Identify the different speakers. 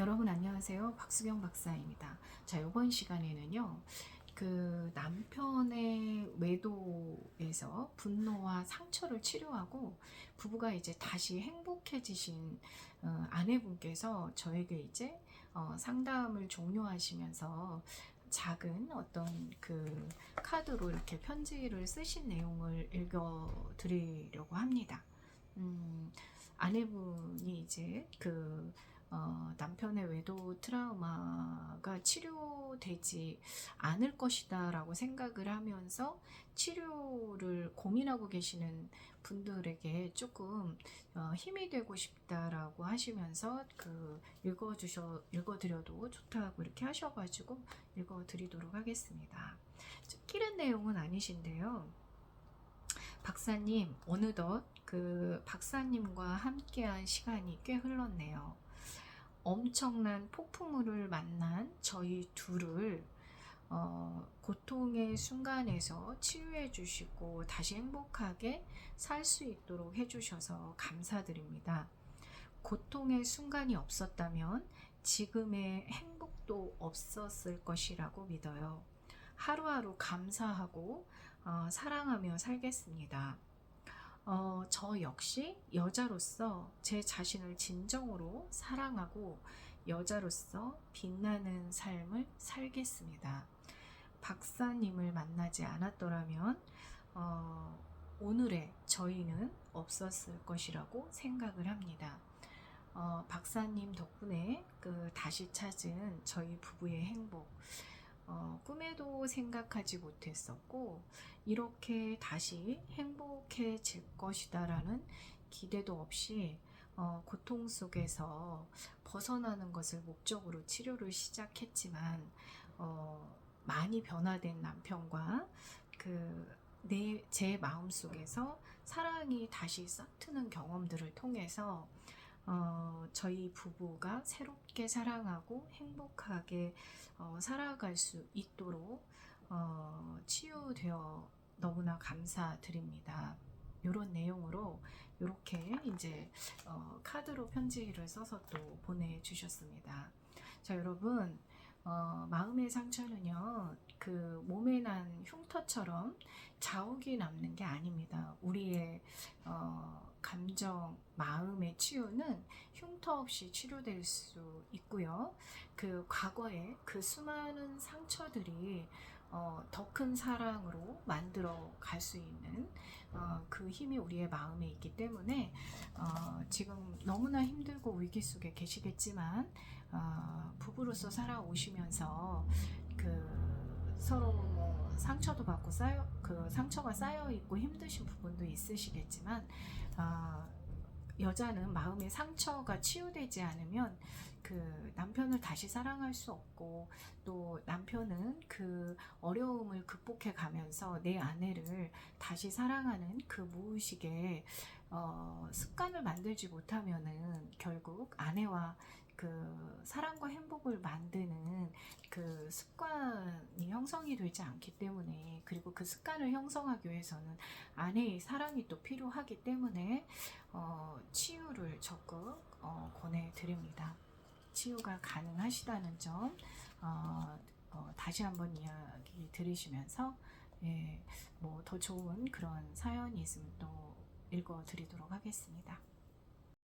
Speaker 1: 여러분 안녕하세요. 박수경 박사입니다. 자, 이번 시간에는요. 그 남편의 외도에서 분노와 상처를 치료하고 부부가 이제 다시 행복해지신 어, 아내분께서 저에게 이제 어, 상담을 종료하시면서 작은 어떤 그 카드로 이렇게 편지를 쓰신 내용을 읽어 드리려고 합니다. 음, 아내분이 이제 그 어, 남편의 외도 트라우마가 치료되지 않을 것이다라고 생각을 하면서 치료를 고민하고 계시는 분들에게 조금 어, 힘이 되고 싶다라고 하시면서 그 읽어주셔 읽어드려도 좋다고 이렇게 하셔가지고 읽어드리도록 하겠습니다. 끼는 내용은 아니신데요. 박사님 어느덧 그 박사님과 함께한 시간이 꽤 흘렀네요. 엄청난 폭풍우를 만난 저희 둘을 어, 고통의 순간에서 치유해 주시고 다시 행복하게 살 수 있도록 해주셔서 감사드립니다. 고통의 순간이 없었다면 지금의 행복도 없었을 것이라고 믿어요. 하루하루 감사하고 어, 사랑하며 살겠습니다. 어, 저 역시 여자로서 제 자신을 진정으로 사랑하고 여자로서 빛나는 삶을 살겠습니다. 박사님을 만나지 않았더라면 어, 오늘의 저희는 없었을 것이라고 생각을 합니다. 어, 박사님 덕분에 그 다시 찾은 저희 부부의 행복, 어, 꿈에도 생각하지 못했었고 이렇게 다시 행복해질 것이다라는 기대도 없이 어, 고통 속에서 벗어나는 것을 목적으로 치료를 시작했지만 어, 많이 변화된 남편과 그내제 마음 속에서 사랑이 다시 싹트는 경험들을 통해서 어, 저희 부부가 새롭게 사랑하고 행복하게 어, 살아갈 수 있도록 어, 치유되어 너무나 감사드립니다. 이런 내용으로 이렇게 이제 어, 카드로 편지를 써서 또 보내주셨습니다. 자 여러분 어, 마음의 상처는요 그 몸에 난 흉터처럼 자욱이 남는 게 아닙니다. 우리의 어, 감정, 마음의 치유는 흉터 없이 치료될 수 있고요. 그 과거에 그 수많은 상처들이 어, 더 큰 사랑으로 만들어 갈 수 있는 어, 그 힘이 우리의 마음에 있기 때문에 어, 지금 너무나 힘들고 위기 속에 계시겠지만 어, 부부로서 살아오시면서 그 서로 뭐 상처도 받고 쌓여 그 상처가 쌓여 있고 힘드신 부분도 있으시겠지만 아, 여자는 마음의 상처가 치유되지 않으면 그 남편을 다시 사랑할 수 없고 또 남편은 그 어려움을 극복해 가면서 내 아내를 다시 사랑하는 그 무의식의 어, 습관을 만들지 못하면은 결국 아내와 그 사랑과 행복을 만드는 그 습관이 형성이 되지 않기 때문에 그리고 그 습관을 형성하기 위해서는 아내의 사랑이 또 필요하기 때문에 어, 치유를 적극 어, 권해드립니다. 치유가 가능하시다는 점 어, 어, 다시 한번 이야기 들으시면서 예, 뭐 더 좋은 그런 사연이 있으면 또 읽어드리도록 하겠습니다.